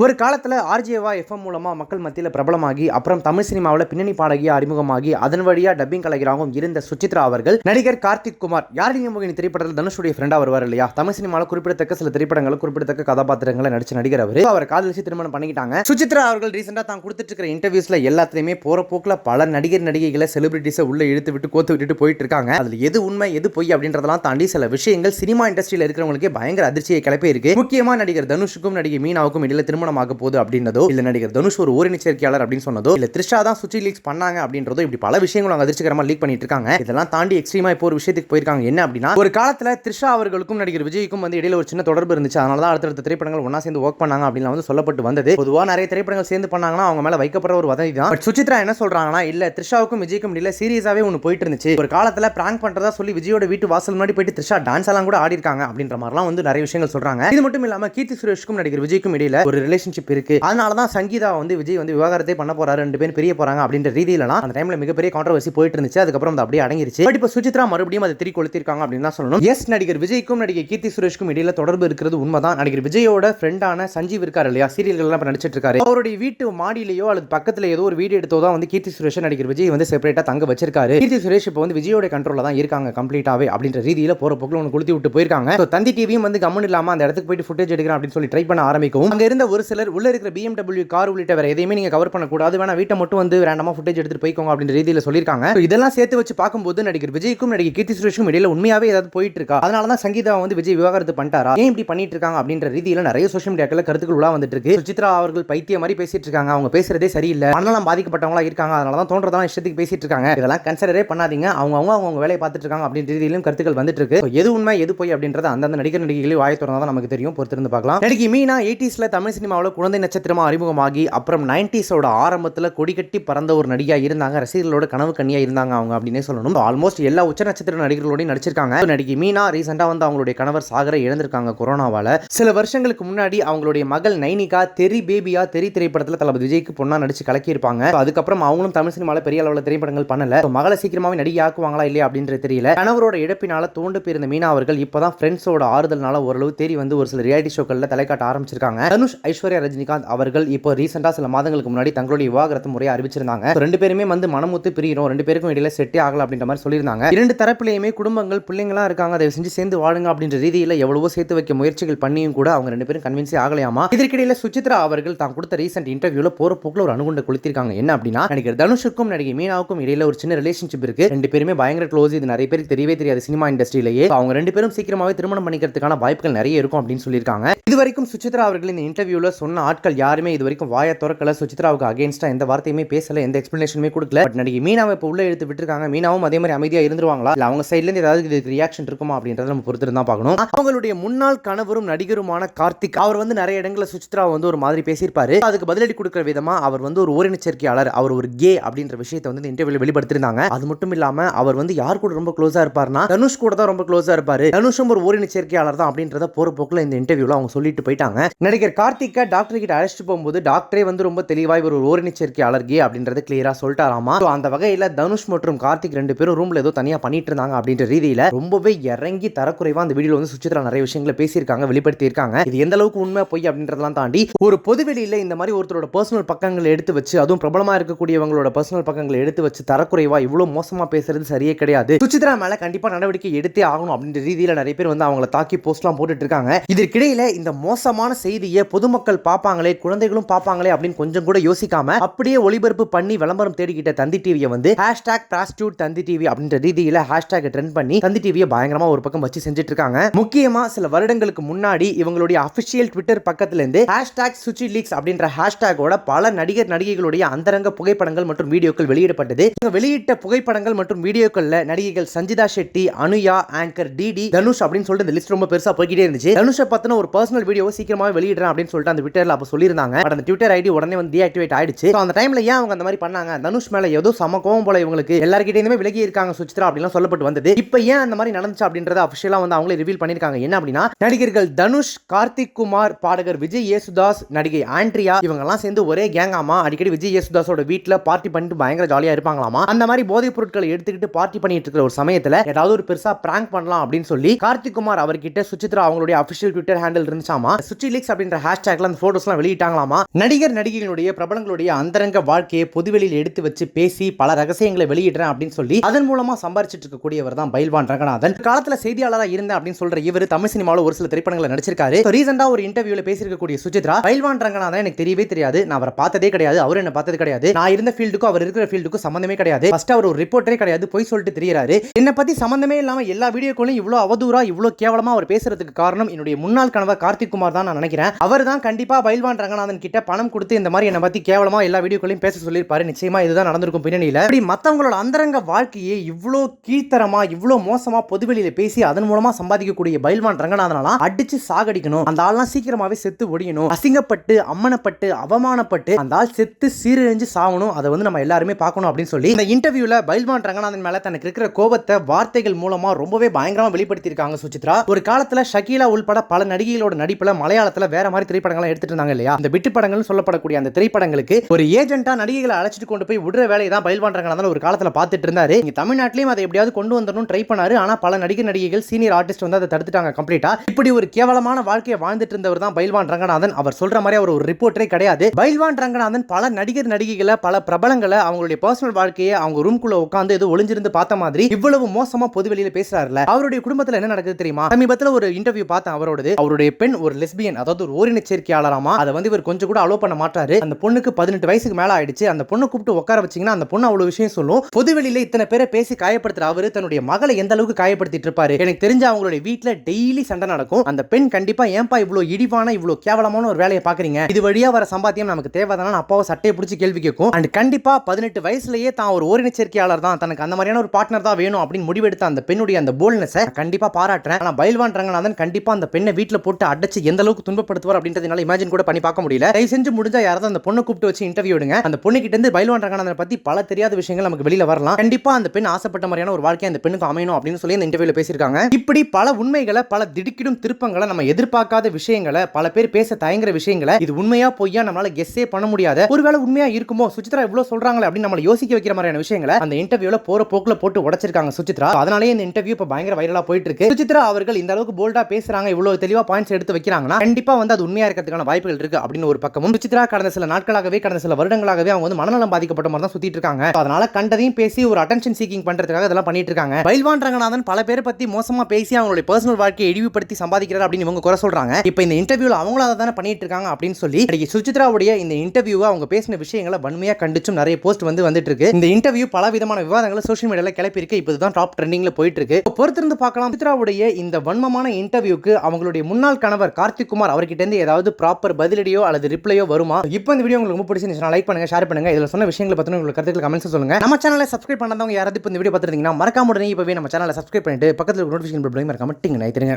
ஒரு காலத்தில் ஆர்ஜேவா எஃப்எம் மூலமாக மக்கள் மத்தியில் பிரபலமாகி அப்புறம் தமிழ் சினிமாவில் பின்னணி பாடகியாக அறிமுகமாகி அதன் வழியாக டப்பிங் கலைஞராகவும் இருந்த சுச்சித்ரா அவர்கள் நடிகர் கார்த்திக் குமார் யாரிங்க மோகினி திரைப்படத்தில் தனுஷுடைய ஃப்ரெண்டாக வருவார் இல்லையா? தமிழ் சினிமாவில் குறிப்பிடத்தக்க சில திரைப்படங்கள் குறிப்பிடத்தக்க கதாபாத்திரங்களை நடிச்ச நடிகர் அவர். அவர் காதலிச்சு திருமணம் பண்ணிக்கிட்டாங்க. சுச்சித்ரா அவர்கள் ரீசெண்டாக தான் கொடுத்துட்டு இருக்கிற இன்டர்வியூஸில் எல்லாத்துலேயுமே போகிற போக்கில் பல நடிகர் நடிகைகளை செலிபிரிட்டிஸை உள்ள இழுத்து விட்டு கோத்து விட்டுட்டு போயிட்டு இருக்காங்க. அதில் எது உண்மை எது பொய் அப்படின்றதெல்லாம் தாண்டி சில விஷயங்கள் சினிமா இண்டஸ்ட்ரியில் இருக்கிறவங்களுக்கே பயங்கர அதிர்ச்சியை கிளப்பி இருக்கு முக்கியமா நடிகர் தனுஷுக்கும் நடிகை மீனாவுக்கும் இடையில திருமணமாக போகுது அப்படின்னதோ இல்ல நடிகர் தனுஷ் ஒரு ஊரணி சேர்க்கையாளர் அப்படின்னு சொன்னதோ இல்ல த்ரிஷா தான் சுச்சி லீக்ஸ் பண்ணாங்க அப்படின்றதோ இப்படி பல விஷயங்களும் அவங்க அதிர்ச்சிகரமா லீக் பண்ணிட்டு இருக்காங்க. இதெல்லாம் தாண்டி எக்ஸ்ட்ரீமா இப்போ ஒரு விஷயத்துக்கு போயிருக்காங்க. என்ன அப்படின்னா ஒரு காலத்துல த்ரிஷா அவர்களுக்கும் நடிகர் விஜய்க்கும் வந்து இடையில ஒரு சின்ன தொடர்பு இருந்துச்சு. அதனால தான் அடுத்தடுத்த திரைப்படங்கள் ஒன்னா சேர்ந்து ஒர்க் பண்ணாங்க அப்படின்னு வந்து சொல்லப்பட்டு வந்தது. பொதுவா நிறைய திரைப்படங்கள் சேர்ந்து பண்ணாங்கன்னா அவங்க மேல வைக்கப்படுற ஒரு வதவி தான். பட் சுசித்ரா என்ன சொல்றாங்கன்னா இல்ல த்ரிஷாவுக்கும் விஜய்க்கும் இடையில சீரியஸாவே ஒன்று போயிட்டு இருந்துச்சு. ஒரு காலத்துல பிராங்க் பண்றதா சொல்லி விஜயோட வீட்டு வாசல் முன்னாடி போயிட்டு த்ரிஷா டான்ஸ் எல்லாம் கூட ஆடி இருக்காங்க அப்படின்ற மாதிரிலாம் வந்து நிறைய விஷயங்கள் சொல்றாங்க. இது மட்டும் இல்லாம கீர்த்தி சுரேஷ்க்கும் நடிகர் விஜய்க்கும் இடையில ஒரு ரிலேஷன்ஷிப் இருக்கு. அதனால தான் சங்கீதா வந்து விஜய் வந்து விவாகரத்தை பண்ண போறாரு ரெண்டு பேரும் பிரிய போறாங்க அப்படின்ற ரீதியிலலாம் அந்த டைம்ல மிகப்பெரிய கான்ட்ரவர்சி போயிட்டு இருந்துச்சு. அதுக்கப்புறம் அது அப்படியே அடங்கிருச்சு. பட் இப்போ சுசித்ரா மறுபடியும் அதை திரி கொளுத்திருக்காங்க அப்படின்னு தான் சொல்லணும். எஸ் நடிகர் விஜய்க்கும் நடிகை கீர்த்தி சுரேஷ்க்கும் இடையில தொடர்பு இருக்கிறது உண்மைதான். நடிகர் விஜயோட ஃப்ரெண்டான சஞ்சீவ் இருக்காரு இல்லையா? சீரியல்கள்லாம் இப்போ நடிச்சிட்டு இருக்காரு. அவருடைய வீட்டு மாடியிலேயோ அல்லது பக்கத்துல ஏதோ ஒரு வீடியோ எடுத்தோ தான் வந்து கீர்த்தி சுரேஷ் நடிகர் விஜய் வந்து செப்பரேட்டா தங்க வச்சிருக்காரு. கீர்த்தி சுரேஷ் இப்போ வந்து விஜயோட கண்ட்ரோல தான் இருக்காங்க கம்ப்ளீட்டாவே அப்படின்ற ரீதியில போற போக்கில் ஒன்று கொளுத்தி விட்டு போயிருக்காங்க. தந்தி டிவியும் வந்து கம்மன் இல்லாம அந்த இடத்துக்கு போயிட்டு ஃபுட்டேஜ் எடுக்கிறேன் அப்படின்னு சொல்லி ட்ரை பண்ண ஆரம்பிக்கவும் அங்க இருந்த ஒரு சிலர் உள்ள இருக்கிற பிஎம்டபிள்யூ கார் உள்ளிட்ட வேற எதையுமே நீங்க கவர் பண்ணக்கூடாது. வேணா வீட்டை மட்டும் வந்து ரேண்டமாக ஃபுட்டேஜ் எடுத்துட்டு போய்க்கோங்க அப்படின்ற ரீதியில சொல்லியிருக்காங்க. இதெல்லாம் சேர்த்து வச்சு பார்க்கும்போது நடிகர் விஜய்க்கும் நடிகர் கீர்த்தி சுரேஷுக்கும் இடையில உண்மையாவே ஏதாவது போயிட்டு இருக்கா அதனால தான் சங்கீதா வந்து விஜய் விவாகரத்து பண்ணிட்டாரா? ஏன் இப்படி பண்ணிட்டு இருக்காங்க அப்படின்ற ரீதியில நிறைய சோஷியல் மீடியாக்கள் கருத்துக்கள் உலா வந்துட்டு இருக்கு சித்ரா அவர்கள் பைத்திய மாதிரி பேசிட்டு இருக்காங்க. அவங்க பேசுறதே சரியில்லை. மனநலம் பாதிக்கப்பட்டவங்களா இருக்காங்க. அதனால தான் தோன்றதான் இஷ்டத்துக்கு பேசிட்டு இருக்காங்க. இதெல்லாம் கன்சிடரே பண்ணாதீங்க. அவங்க அவங்க அவங்க வேலையை பார்த்துட்டு இருக்காங்க அப்படின்ற ரீதியிலும் கருத்துக்கள் வந்துட்டு இருக்கு எது உண்மை எது போய் அப்படின்றத அந்தந்த நடிகர் நடிகைகளையும் வாய் திறந்தா தான் நமக்கு தெரியும். பொறுத்திருந்து பார்க்கலாம். நடிகை மீனா எயிட்டிஸ்ல தமிழ் சினிமா சினிமாவில் குழந்தை நட்சத்திரமா அறிமுகமாகி அப்புறம் நைன்டிஸோட ஆரம்பத்தில் கொடிக்கட்டி பறந்த ஒரு நடிகா இருந்தாங்க. ரசிகர்களோட கனவு கண்ணியா இருந்தாங்க அவங்க அப்படின்னே சொல்லணும். ஆல்மோஸ்ட் எல்லா உச்ச நட்சத்திர நடிகர்களோடையும் நடிச்சிருக்காங்க. நடிகை மீனா ரீசெண்டாக வந்து அவங்களுடைய கணவர் சாகரை இழந்திருக்காங்க கொரோனாவால. சில வருஷங்களுக்கு முன்னாடி அவங்களுடைய மகள் நைனிகா தெரி பேபியா தெரி திரைப்படத்தில் தளபதி விஜய்க்கு பொண்ணா நடிச்சு கலக்கியிருப்பாங்க. அதுக்கப்புறம் அவங்களும் தமிழ் சினிமாவில் பெரிய அளவில் திரைப்படங்கள் பண்ணல. மகளை சீக்கிரமாவே நடிகை ஆக்குவாங்களா இல்லையா அப்படின்றது தெரியல. கணவரோட இழப்பினால தோண்டு போயிருந்த மீனா அவர்கள் இப்போதான் ஃப்ரெண்ட்ஸோட ஆறுதல்னால ஓரளவு தேடி வந்து ஒரு சில ரியாலிட்டி ஷோக்களில் தலைக்காட்ட ஆரம்பிச்சிருக்காங்க. தனுஷ் ஐஸ்வர்யா ரஜினிகாந்த் அவர்கள் இப்போ ரீசெண்டா சில மாதங்களுக்கு முன்னாடி தங்களுடைய விவாகரத்து முறையை அறிவிச்சிருந்தாங்க. ரெண்டு பேருமே வந்து மனமுத்து பிரியிறோம் ரெண்டு பேருக்கும் இடையில செட்டே ஆகல அப்படின்ற மாதிரி சொல்லியிருந்தாங்க. இரண்டு தரப்புலையுமே குடும்பங்கள் பிள்ளைங்களா இருக்காங்க. அதை செஞ்சு சேர்ந்து வாழுங்க அப்படின்ற ரீதியில எவ்வளவோ சேர்த்து வைக்க முயற்சிகள் பண்ணியும் கூட அவங்க ரெண்டு பேரும் கன்வின்ஸே ஆகலையாமா? இதற்கிடையில சுசித்ரா அவர்கள் தான் கொடுத்த ரீசெண்ட் இன்டர்வியூல போற போக்குல ஒரு அணுகுண்ட குளித்திருக்காங்க. என்ன அப்படின்னா நடிகர் தனுஷுக்கும் நடிகை மீனாவுக்கும் இடையில ஒரு சின்ன ரிலேஷன்ஷிப் இருக்கு. ரெண்டு பேருமே பயங்கர க்ளோஸ் இது நிறைய பேருக்கு தெரியவே தெரியாது சினிமா இண்டஸ்ட்ரியிலேயே அவங்க ரெண்டு பேரும் சீக்கிரமாவே திருமணம் பண்ணிக்கிறதுக்கான வாய்ப்புகள் நிறைய இருக்கும் அப்படின்னு சொல்லியிருக்காங்க. இது வரைக்கும் சுசித்ரா அவர்கள் இந்த இன்டர்வியூல இன்டர்வியூவில் சொன்ன ஆட்கள் யாருமே இது வரைக்கும் வாய திறக்கல. சுச்சித்ராவுக்கு அகேன்ஸ்டாக எந்த வார்த்தையுமே பேசல எந்த எக்ஸ்பிளனேஷனுமே கொடுக்கல. பட் நடிகை மீனாவை இப்போ உள்ள எடுத்து விட்டுருக்காங்க. மீனாவும் அதே மாதிரி அமைதியாக இருந்துருவாங்களா? இல்லை அவங்க சைட்லேருந்து ஏதாவது இதுக்கு ரியாக்ஷன் இருக்குமா அப்படின்றத நம்ம பொறுத்து தான் பார்க்கணும். அவங்களுடைய முன்னாள் கணவரும் நடிகருமான கார்த்திக் அவர் வந்து நிறைய இடங்களில் சுச்சித்ரா வந்து ஒரு மாதிரி பேசியிருப்பாரு. அதுக்கு பதிலடி கொடுக்குற விதமா அவர் வந்து ஒரு ஓரினச்சரிக்கையாளர் அவர் ஒரு கே அப்படின்ற விஷயத்தை வந்து இந்த இன்டர்வியூல வெளிப்படுத்திருந்தாங்க அது மட்டும் இல்லாம அவர் வந்து யார் கூட ரொம்ப க்ளோஸா இருப்பாருன்னா தனுஷ் கூட தான் ரொம்ப க்ளோஸா இருப்பாரு. தனுஷும் ஒரு ஓரினச்சரிக்கையாளர் தான் அப்படின்றத போற போக்குல இந்த இன்டர்வியூல அவங்க சொல்லிட்டு போயிட்டாங்க. நடிகர் கார்த்திக் டாக்டர் கிட்ட அழைச்சிட்டு போகும்போது டாக்டரே வந்து ரொம்ப தெளிவாக இவர் ஒரு ஓரின அலர்கி அப்படின்றது கிளியராக சொல்லிட்டாராமா? ஸோ அந்த வகையில் தனுஷ் மற்றும் கார்த்திக் ரெண்டு பேரும் ரூமில் ஏதோ தனியாக பண்ணிட்டு இருந்தாங்க அப்படின்ற ரீதியில ரொம்பவே இறங்கி தரக்குறைவா அந்த வீடியோ வந்து சுச்சித்ரா நிறைய விஷயங்களை பேசியிருக்காங்க வெளிப்படுத்தியிருக்காங்க. இது எந்த அளவுக்கு உண்மை பொய் அப்படின்றதெல்லாம் தாண்டி ஒரு பொதுவெளியில் இந்த மாதிரி ஒருத்தரோட பர்சனல் பக்கங்களை எடுத்து வச்சு அதுவும் பிரபலமாக இருக்கக்கூடியவங்களோட பர்சனல் பக்கங்களை எடுத்து வச்சு தரக்குறைவா இவ்வளோ மோசமாக பேசுறது சரியே கிடையாது. சுச்சித்ரா மேலே கண்டிப்பாக நடவடிக்கை எடுத்தே ஆகணும் அப்படின்ற ரீதியில் நிறைய பேர் வந்து அவங்கள தாக்கி போஸ்ட்லாம் போட்டுட்டு இருக்காங்க. இதற்கிடையில் இந்த மோசமான செய்தியை பொதுமக்கள் பார்ப்பாங்களே குழந்தைகளும் பார்ப்பாங்களே அப்படின்னு கொஞ்சம் கூட யோசிக்காம அப்படியே ஒளிபரப்பு பண்ணி விளம்பரம் தேடிக்கிட்ட தந்தி டிவியை வந்து ஹேஷ்டாக் பிராஸ்டியூட் தந்தி டிவி அப்படின்ற ரீதியில ஹேஷ்டாக் ட்ரெண்ட் பண்ணி தந்தி டிவியை பயங்கரமா ஒரு பக்கம் வச்சு செஞ்சுட்டு இருக்காங்க முக்கியமா சில வருடங்களுக்கு முன்னாடி இவங்களுடைய அபிஷியல் ட்விட்டர் பக்கத்துல இருந்து ஹேஷ்டாக் சுச்சி லீக்ஸ் அப்படின்ற ஹேஷ்டாகோட பல நடிகர் நடிகைகளுடைய அந்தரங்க புகைப்படங்கள் மற்றும் வீடியோக்கள் வெளியிடப்பட்டது. இவங்க வெளியிட்ட புகைப்படங்கள் மற்றும் வீடியோக்கள்ல நடிகைகள் சஞ்சிதா ஷெட்டி அனுயா ஆங்கர் டிடி தனுஷ் அப்படின்னு சொல்லிட்டு இந்த லிஸ்ட் ரொம்ப பெருசா போய்கிட்டே இருந்துச்சு. தனுஷை பத்தின ஒரு பர்சனல் வீடியோ சீக்கிரமாவே வெளியிடுறேன் அப்படின்னு சொல்லிட்டு அந்த ட்விட்டரில் அப்போ சொல்லியிருந்தாங்க. பட் அந்த ட்விட்டர் ஐடி உடனே வந்து டீஆக்டிவேட் ஆயிடுச்சு. So, அந்த டைமில் ஏன் அவங்க அந்த மாதிரி பண்ணாங்க? தனுஷ் மேலே ஏதோ சம கோவம் போல இவங்களுக்கு. எல்லாருக்கிட்டே விலகி இருக்காங்க சுச்சித்ரா அப்படிலாம் சொல்லப்பட்டு வந்தது. இப்போ ஏன் அந்த மாதிரி நடந்துச்சு அப்படின்றத அஃபிஷியலாக வந்து அவங்களே ரிவீல் பண்ணியிருக்காங்க. என்ன அப்படின்னா நடிகர்கள் தனுஷ் கார்த்திக் குமார் பாடகர் விஜய் யேசுதாஸ் நடிகை ஆண்ட்ரியா இவங்கெல்லாம் சேர்ந்து ஒரே கேங்காமா அடிக்கடி விஜய் யேசுதாஸோட வீட்டில் பார்ட்டி பண்ணிட்டு பயங்கர ஜாலியாக இருப்பாங்களாமா? அந்த மாதிரி போதைப் பொருட்களை எடுத்துக்கிட்டு பார்ட்டி பண்ணிட்டு இருக்கிற ஒரு சமயத்தில் ஏதாவது ஒரு பெருசாக பிராங்க் பண்ணலாம் அப்படின்னு சொல்லி கார்த்திக் குமார் அவர்கிட்ட சுச்சித்ரா அவங்களுடைய அஃபிஷியல் ட்விட்டர் ஹேண்டில் இருந்துச்சாமா? சுச்சி லீக்ஸ் அப்படின்ற ஹேஷ்டேக்ல அந்த ஃபோட்டோஸ்லாம் வெளியிட்டாங்களாமா? நடிகர் நடிகைகளுடைய பிரபலங்களுடைய அந்தரங்க வாழ்க்கையை பொதுவெளியில் எடுத்து வச்சு பேசி பல ரகசியங்களை வெளியிடுறேன் அப்படின்னு சொல்லி அதன் மூலமா சம்பாரிச்சிட்டு இருக்கக்கூடியவர் தான் பைல்வான் ரங்கநாதன். காலத்துல செய்தியாளராக இருந்தேன் அப்படின்னு சொல்ற இவர் தமிழ் சினிமாவில் ஒரு சில திரைப்படங்களை நடிச்சிருக்காரு. ரீசெண்டா ஒரு இன்டர்வியூல பேசியிருக்கக்கூடிய சுஜித்ரா பைல்வான் ரங்கநாதன் எனக்கு தெரியவே தெரியாது. நான் அவரை பார்த்ததே கிடையாது. அவர் என்ன பார்த்தது கிடையாது. நான் இருந்த ஃபீல்டுக்கும் அவர் இருக்கிற ஃபீல்டுக்கும் சம்பந்தமே கிடையாது. ஃபர்ஸ்ட் அவர் ஒரு ரிப்போர்ட்டரே கிடையாது. போய் சொல்லிட்டு தெரியறாரு. என்னை பத்தி சம்பந்தமே இல்லாம எல்லா வீடியோக்களையும் இவ்வளவு அவதூறா இவ்வளவு கேவலமா அவர் பேசுறதுக்கு காரணம் என்னுடைய முன்னாள் கணவர் கார்த்திக் குமார் தான் நான் நினைக்கிறேன். அவர் தான் கண்டிப்பாக பயில்வான் ரங்கநாதன் கிட்ட பணம் கொடுத்து இந்த மாதிரி என்னை பற்றி கேவலமாக எல்லா வீடியோக்களையும் பேச சொல்லியிருப்பாரு. நிச்சயமாக இதுதான் நடந்திருக்கும் பின்னணியில். இப்படி மற்றவங்களோட அந்தரங்க வாழ்க்கையை இவ்வளோ கீழ்த்தரமாக இவ்வளோ மோசமாக பொதுவெளியில் பேசி அதன் மூலமாக சம்பாதிக்கக்கூடிய பயில்வான் ரங்கநாதனெல்லாம் அடிச்சு சாகடிக்கணும். அந்த ஆள்லாம் சீக்கிரமாகவே செத்து ஒடியணும். அசிங்கப்பட்டு அம்மனப்பட்டு அவமானப்பட்டு அந்த ஆள் செத்து சீரழிஞ்சு சாகணும் அதை வந்து நம்ம எல்லாருமே பார்க்கணும் அப்படின்னு சொல்லி இந்த இன்டர்வியூல பைல்வான் ரங்கநாதன் மேல தனக்கு இருக்கிற கோபத்தை வார்த்தைகள் மூலமா ரொம்பவே பயங்கரமா வெளிப்படுத்தியிருக்காங்க சுசித்ரா. ஒரு காலத்துல ஷகீலா உள்பட பல நடிகைகளோட நடிப்புல மலையாளத்துல வேற மாதிரி திரைப்படங்களை எடுத்துட்டு இருந்தாங்க இல்லையா அந்த விட்டு படங்கள் சொல்லப்படக்கூடிய அந்த திரைப்படங்களுக்கு ஒரு ஏஜென்ட்டா நடிகைகளை அழைச்சிட்டு கொண்டு போய் விடுற வேலையை தான் பயில் பண்றாங்க ஒரு காலத்துல பார்த்துட்டு இருந்தாரு இங்க தமிழ்நாட்டிலையும் அதை எப்படியாவது கொண்டு வந்துடணும் ட்ரை பண்ணாரு. ஆனா பல நடிகர் நடிகைகள் சீனியர் ஆர்டிஸ்ட் வந்து அதை தடுத்துட்டாங்க கம்ப்ளீட்டா இப்படி ஒரு கேவலமான வாழ்க்கையை வாழ்ந்துட்டு இருந்தவர் தான் பயில்வான் ரங்கநாதன். அவர் சொல்ற மாதிரி அவர் ஒரு ரிப்போர்ட்டரே கிடையாது. பயில்வான் ரங்கநாதன் பல நடிகர் நடிகைகளை பல பிரபலங்களை அவங்களுடைய பர்சனல் வாழ்க்கையை அவங்க ரூம்குள்ள உட்காந்து ஏதோ ஒளிஞ்சிருந்து பார்த்த மாதிரி இவ்வளவு மோசமா பொது வெளியில பேசுறாருல அவருடைய குடும்பத்துல என்ன நடக்குது தெரியுமா? சமீபத்துல ஒரு இன்டர்வியூ பார்த்தேன் அவரோடது. அவருடைய பெண் ஒரு லெஸ்பியன் அதாவது ஒரு ஓரின சேர்க்கையாளராமா அதை வந்து இவர் கொஞ்சம் கூட அலோ பண்ண மாட்டாரு. அந்த பொண்ணுக்கு பதினெட்டு வயசுக்கு மேல ஆயிடுச்சு. அந்த பொண்ணை கூப்பிட்டு உட்கார வச்சீங்கன்னா அந்த பொண்ணு அவ்வளவு விஷயம் சொல்லும். பொதுவெளியில இத்தனை பேரை பேசி காயப்படுத்துற அவரு தன்னுடைய மகளை எந்த அளவுக்கு காயப்படுத்திட்டு இருப்பாரு? எனக்கு தெரிஞ்ச அவங்களுடைய வீட்டுல டெய்லி சண்டை நடக்கும். அந்த பெண் கண்டிப்பா ஏன்பா இவ்வளவு இடிவான இவ்வளவு கேவலமான ஒரு வேலையை பாக்குறீங்க இது வழியா வர சம்பாத்தியம் நமக்கு தேவைதானு அப்பாவை சட்டையை பிடிச்சி கேள்வி கேட்கும். அண்ட் கண்டிப்பா பதினெட்டு வயசுலயே தான் ஒரு ஓரினச்சேர்க்கையாளர் தான். தனக்கு அந்த மாதிரியான ஒரு பார்ட்னர் தான் வேணும் அப்படின்னு முடிவெடுத்த அந்த பெண்ணுடைய அந்த போல்னஸை கண்டிப்பா பாராட்டுறேன். ஆனா பயில்வான் ரங்கநாதன் கண்டிப்பா அந்த பெண்ணை வீட்டுல போட்டு அடைச்சு எந்த அளவுக்கு துன்பப்படுத்துவார் அப்படின்றது என்னால இமேஜின் கூட பண்ணி பார்க்க முடியல. தயவு செஞ்சு முடிஞ்சா யாராவது அந்த பொண்ணை கூப்பிட்டு வச்சு இன்டர்வியூ எடுங்க. அந்த பொண்ணு கிட்ட இருந்து பயில்வான் ரங்கநாதன் பத்தி பல தெரியாத விஷயங்கள் நமக்கு வெளியில வரலாம். கண்டிப்பா அந்த பெண் ஆசைப்பட்ட மாதிரியான ஒரு வாழ்க்கை அந்த பெண்ணுக்கு அமையணும் அப்படின்னு சொல்லி இந்த இன்டர்வியூல பேசியிருக்காங்க. இப்படி பல உண்மைகளை பல திடுக்கிடும் திருப்பங்களை நம்ம எதிர்பார்க்காத விஷயங்களை பல பேர் பேச தயங்குற விஷயங்களை இது உண்மையா பொய்யா நம்மளால கெஸ்ஸே பண்ண முடியாத. ஒருவேளை உண்மையா இருக்குமோ? சுச்சித்ரா இவ்வளவு சொல்றாங்களே அப்படின்னு நம்மள யோசிக்க வைக்கிற மாதிரியான விஷயங்களை அந்த இன்டர்வியூல போற போக்குல போட்டு உடைச்சிருக்காங்க சுச்சித்ரா. அதனாலே இந்த இன்டர்வியூ இப்ப பயங்கர வைரலா போயிட்டு இருக்கு. சுச்சித்ரா அவர்கள் இந்த அளவுக்கு போல்டா பேசுறாங்க இவ்வளவு தெளிவா பாயிண்ட்ஸ் எடுத்து வைக்கிறாங்கன்னா கண்டிப்பா வந்து அது உண்மையா ஆகிறதுக்கான வாய்ப்புகள் இருக்கு அப்படின்னு ஒரு பக்கமும் சுசித்ரா கடந்த சில நாட்களாகவே கடந்த சில வருடங்களாகவே அவங்க வந்து மனநலம் பாதிக்கப்பட்ட மாதிரி தான் சுத்திட்டு இருக்காங்க. அதனால கண்டதையும் பேசி ஒரு அட்டென்ஷன் சீக்கிங் பண்றதுக்காக இதெல்லாம் பண்ணிட்டு இருக்காங்க. பைல்வான் ரங்கநாதன் பல பேரை பத்தி மோசமா பேசி அவங்களுடைய பர்சனல் வாழ்க்கையை இழிவுபடுத்தி சம்பாதிக்கிறார் அப்படின்னு இவங்க குறை சொல்றாங்க. இப்போ இந்த இன்டர்வியூல அவங்களும் அதை தானே பண்ணிட்டு இருக்காங்க அப்படின்னு சொல்லி நடிகை சுசித்ராவுடைய இந்த இன்டர்வியூவை அவங்க பேசின விஷயங்களை வன்மையா கண்டிச்சும் நிறைய போஸ்ட் வந்து வந்துட்டு இருக்கு. இந்த இன்டர்வியூ பல விதமான விவாதங்களை சோஷியல் மீடியால கிளப்பி இருக்கு. இப்போ டாப் ட்ரெண்டிங்ல போயிட்டு இருக்கு. பொறுத்திருந்து பார்க்கலாம். சுசித்ராவுடைய இந்த வன்மமான இன்டர்வியூக்கு அவங்களுடைய முன்னாள் கணவர் கார்த்திக் குமார் அவர்கிட்ட இருந்து ஏதாவது ப்ராப்பர் பதிலடியோ அல்லது ரிப்ளையோ வருமா? இப்போ இந்த வீடியோ உங்களுக்கு ரொம்ப பிடிச்சிருந்துச்சுன்னா லைக் பண்ணுங்க ஷேர் பண்ணுங்க. இதில் சொன்ன விஷயங்களை பத்தின உங்களுக்கு கருத்துக்கள் கமெண்ட்ஸ் சொல்லுங்க. நம்ம சேனலை சப்ஸ்கிரைப் பண்ணாதவங்க யாராவது இப்போ இந்த வீடியோ பார்த்துருந்தீங்கன்னா மறக்காம உடனே இப்போவே நம்ம சேனலை சப்ஸ்கிரைப் பண்ணிட்டு பக்கத்தில் நோட்டிஃபிகேஷன் மறக்காம டிங் நைத்துருங்க